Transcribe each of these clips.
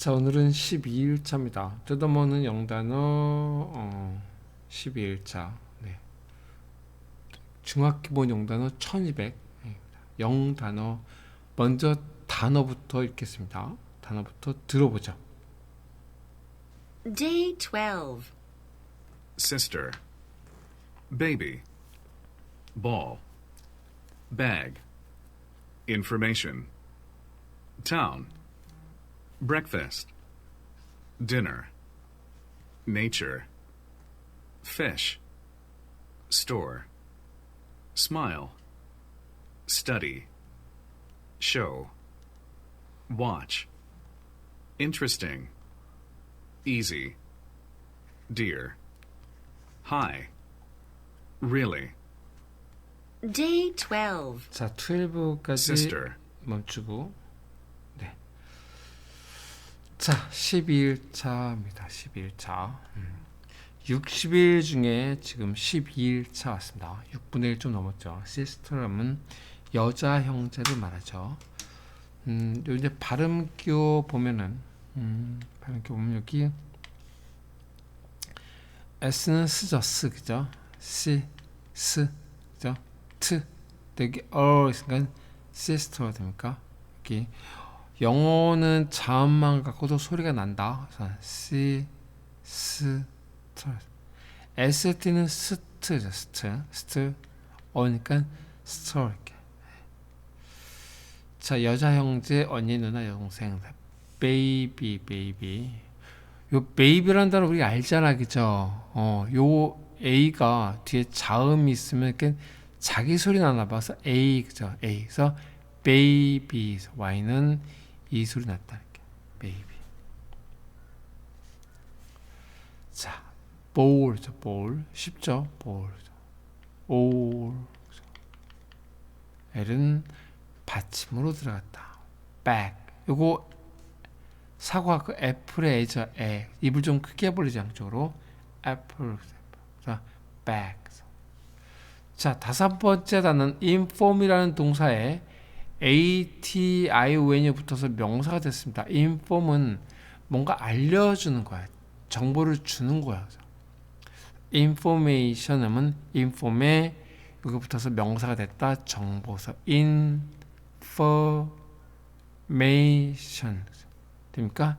자, 오늘은 12일차입니다. 뜯어먹는 영단어 어, 12일차. 네. 중학기본 영단어 1200. 영단어 먼저 단어부터 읽겠습니다. 단어부터 들어보죠. Day 12. sister, baby, ball, bag, information, town, breakfast, dinner, nature, fish, store, smile, study, show, watch, interesting, easy, dear. Hi. Really. Day 12. 자, 12까지 Sister. 멈추고 네. 자, 12일차입니다. 12일차. 음. 60일 중에 지금 12일차 왔습니다. 6분의 1 좀 넘었죠. 시스터라면 여자 형제를 말하죠. 음, 요 이제 발음교 보면은 음, 발음교 보면 여기 S는 스죠. 스 그죠? 시, 스 그죠? 트 여기 어 있으니까 시스터가 됩니까? 여기 영어는 자음만 갖고도 소리가 난다. 스, 트. ST는 스트죠. 스트, 스트. 어니까 스토 이렇게. 자 여자 형제, 언니, 누나, 여동생, 베이비, 베이비. 요 베이비라는 단어 우리가 알잖아, 그죠? 어, 요 A가 뒤에 자음이 있으면 이렇게 자기 소리 나나 봐서 A, 그죠? A. 그래서 베이비, Y는 이 소리 났다, 이렇게. 베이비. 자, 볼죠, 볼. 쉽죠? 볼. 올. 그죠? L은 받침으로 들어갔다. back. 요거 사과 그 애플의 애죠 애 입을 좀 크게 벌리지 양쪽으로 애플 자 back 자 다섯 번째 단어는 inform이라는 동사에 a-t-i-o-n이 붙어서 명사가 됐습니다. inform은 뭔가 알려주는 거야. 정보를 주는 거야. information은 inform에 여기 붙어서 명사가 됐다. 정보서 information 됩니까?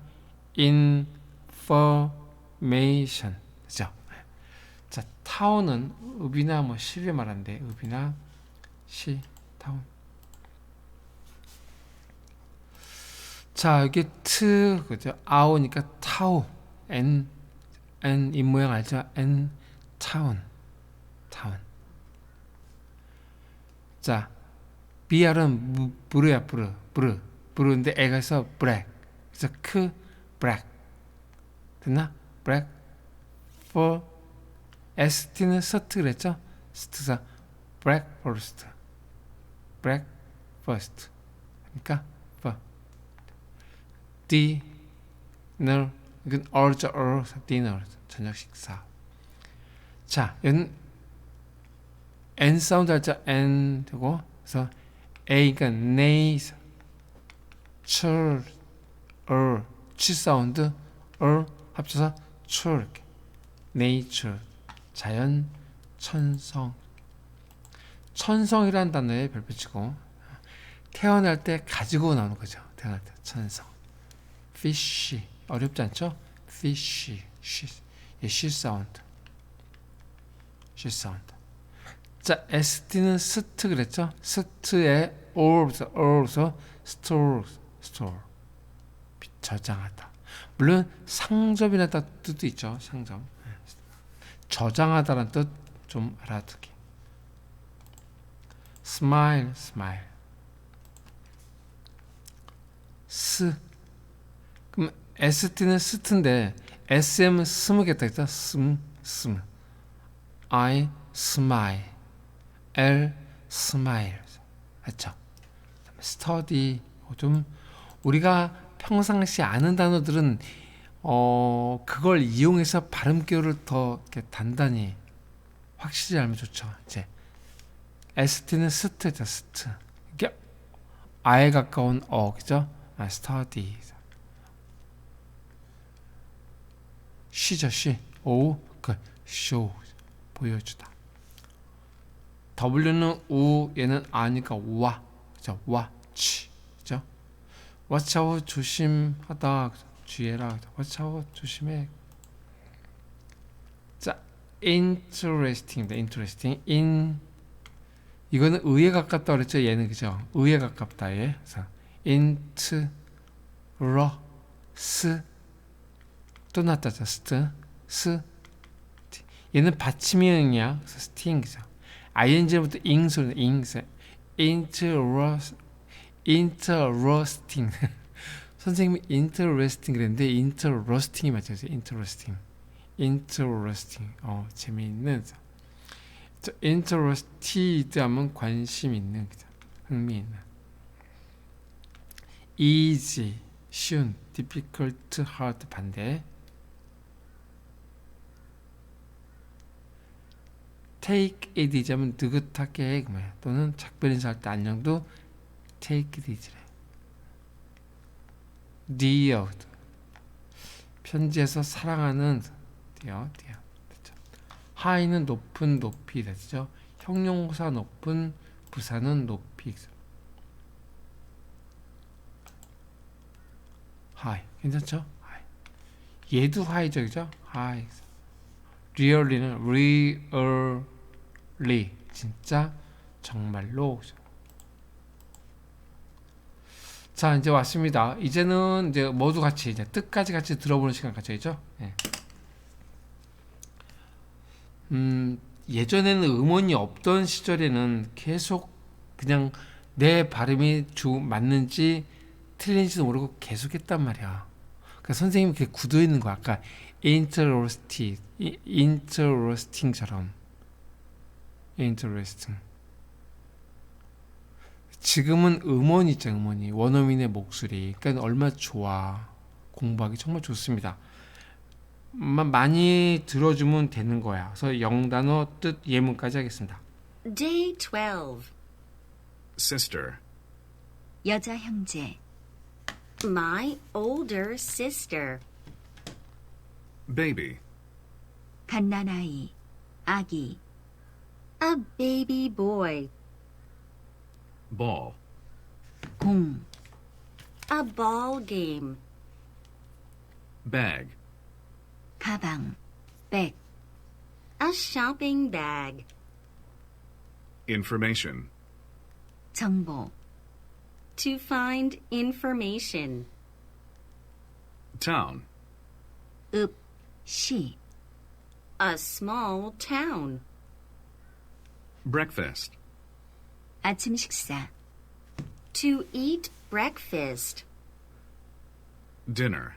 information 그죠? 자 타운은 읍이나 뭐 시를 말하는데 읍이나 시 타운 자 여기 트 그죠? 아오니까 타우 n n 이 모양 알죠? n 타운 타운 자 BR은 부르야 부르. 부르. 부르인데 애가 있어 브렉 그래서 크 브렉 됐나? 브렉 for ST는 서트 그랬죠? 스트사 breakfast breakfast 그러니까 for dinner 이건 어죠 어 dinner 저녁 식사. 자 여기는 N 사운드 할자 N 되고 그래서 A가 네이 철 어, 치 사운드 어 합쳐서 철 이렇게. 네이처 자연 천성. 천성이라는 단어에 별표 치고 태어날 때 가지고 나오는 거죠. 태어날 때 천성 fish 어렵지 않죠? fish she 예, she 사운드 she 사운드 자 ST는 스트 그랬죠? 스트에 or서 or서 store store 저장하다. 물론 상점이라는 뜻도 있죠. 상점. 저장하다라는 뜻 좀 알아두기. smile, smile. 스. ST는 스트인데 SM은 스무겠다 했죠. 스무, 스무. I smile. L smile. 그렇죠. study 좀 우리가 평상시 아는 단어들은 어 그걸 이용해서 발음교를 더 이렇게 단단히 확실히 알면 좋죠. 이제 ST는 스트죠, 스트. 이게 아에 가까운 어, 그죠? 아, study. 쉬죠 쉬 오후 그 show 보여주다. W는 우 얘는 아니까 와. 그죠? watch 그죠? Out 조심하다. watch out 조심해. 자 interesting입니다. Interesting. In. 이거는 의에 가깝다 그랬죠 얘는. 그죠? 의에 가깝다 얘 그래서 int 또 났다죠. 스트, 스, 티. 얘는 받침형이야. 그래서 스팅이죠. ing부터 ing 소리, ing, interest, interesting. 선생님이 interesting 그랬는데 interesting이 맞죠. interesting, interesting. 어, 재미있는. 저 interested 하면 관심 있는, 그죠. 흥미 있는. easy, 쉬운, difficult, hard 반대. Take it 하면 느긋하게. 또는 작별 인사할 때 안녕도 take it easy래. dear 편지에서 사랑하는 dear, dear. 됐죠? high는 높은 높이 됐죠? 형용사 높은 부사는 높이 high 괜찮죠? high. 얘도 high죠, 그죠? high. Really는 really 진짜 정말로? 자 이제 왔습니다. 이제는 이제 모두 같이 이제 뜻까지 같이 들어보는 시간 가져야죠. 예. 음 예전에는 음원이 없던 시절에는 계속 그냥 내 발음이 주 맞는지 틀린지도 모르고 계속 했단 말이야. 그러니까 선생님이 그게 굳어 있는 거야. 아까 interesting, interesting처럼. interesting. 지금은 음원이 있죠, 음원이. 원어민의 목소리. 그러니까 얼마나 좋아. 공부하기 정말 좋습니다. 마- 많이 들어주면 되는 거야. 그래서 영단어 뜻 예문까지 하겠습니다. Day 12. Sister. 여자 형제, My older sister. Baby. 갓난아이, 아기, A baby boy. Ball. 공, A ball game. Bag. 가방, 백, A shopping bag. Information. 정보, To find information. Town. 읍, 시, A small town. Breakfast. 아침 식사, To eat breakfast. Dinner.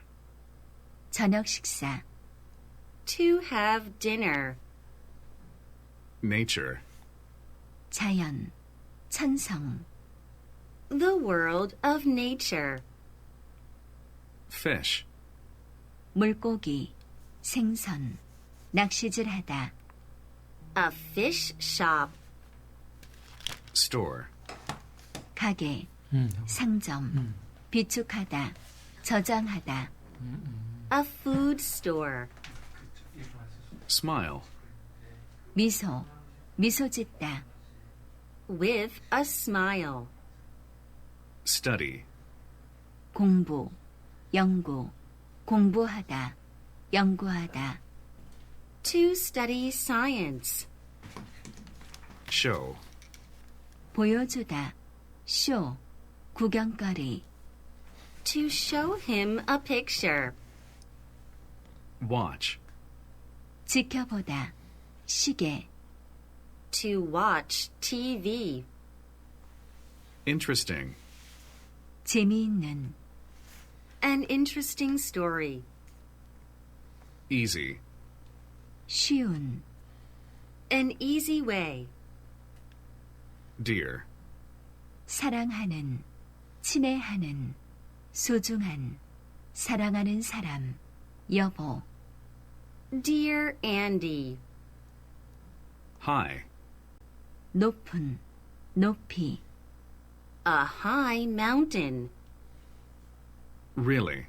저녁 식사, To have dinner. Nature. 자연, 천성, The world of nature. Fish. 물고기, 생선, 낚시질하다, A fish shop. Store. 가게, 음, 상점, 비축하다, 저장하다, A food store. Smile. 미소, 미소 짓다, With a smile. Study. 공부, 연구, 공부하다, 연구하다, To study science. Show. 보여주다, 쇼, 구경거리, To show him a picture. Watch. 지켜보다, 시계, To watch TV. Interesting. 재미있는, An interesting story. Easy. 쉬운, An easy way. Dear. 사랑하는, 친애하는, 소중한, 사랑하는 사람, 여보, Dear Andy. High. 높은, 높이, A high mountain. Really.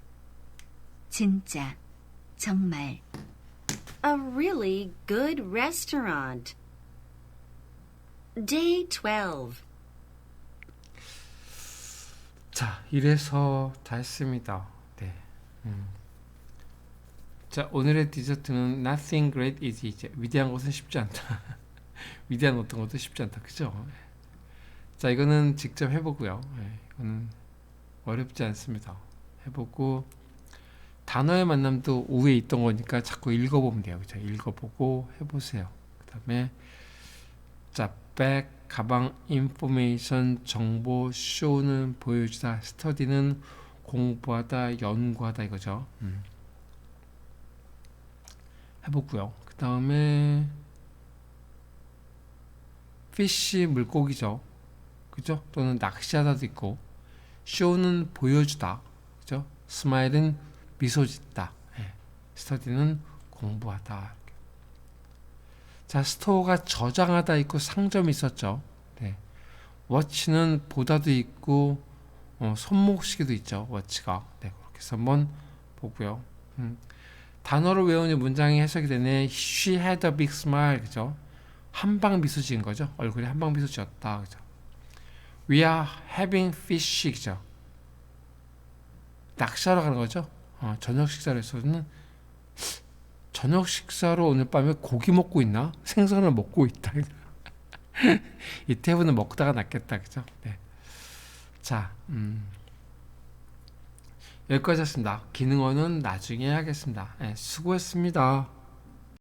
진짜, 정말 A really good restaurant. Day 12. 자, 이래서 다 했습니다. 네. 음. 자, 오늘의 디저트는 nothing great is easy. 위대한 것은 쉽지 않다. 위대한 어떤 것도 쉽지 않다. 그죠? 자, 이거는 직접 해보고요. 네, 이거는 어렵지 않습니다. 해보고 단어의 만남도 우에 있던 거니까 자꾸 읽어보면 돼요. 그죠? 읽어보고 해보세요. 그 다음에 자, 백, 가방, 인포메이션, 정보, 쇼는 보여주다, 스터디는 공부하다, 연구하다 이거죠. 음. 해보고요. 그 다음에 피쉬 물고기죠. 그죠? 또는 낚시하다도 있고 쇼는 보여주다. 그죠? 스마일은 미소 짓다. 예. 스터디는 공부하다. 자, 스토어가 저장하다 있고 상점이 있었죠. 네. 워치는 보다도 있고 어, 손목시계도 있죠. 워치가. 네, 그렇게 해서 한번 보고요. 음. 단어를 외우니 문장이 해석이 되네. She had a big smile. 그죠? 한방 미소 지은 거죠. 얼굴에 한방 미소 지었다. 그죠? We are having fish. 그죠? 낚시하러 가는 거죠. 어, 저녁 식사를 해서는 저녁 식사로 오늘 밤에 고기 먹고 있나? 생선을 먹고 있다. 이 태브는 먹다가 낫겠다. 그죠? 네. 자, 음. 여기까지 했습니다. 기능어는 나중에 하겠습니다. 네, 수고했습니다.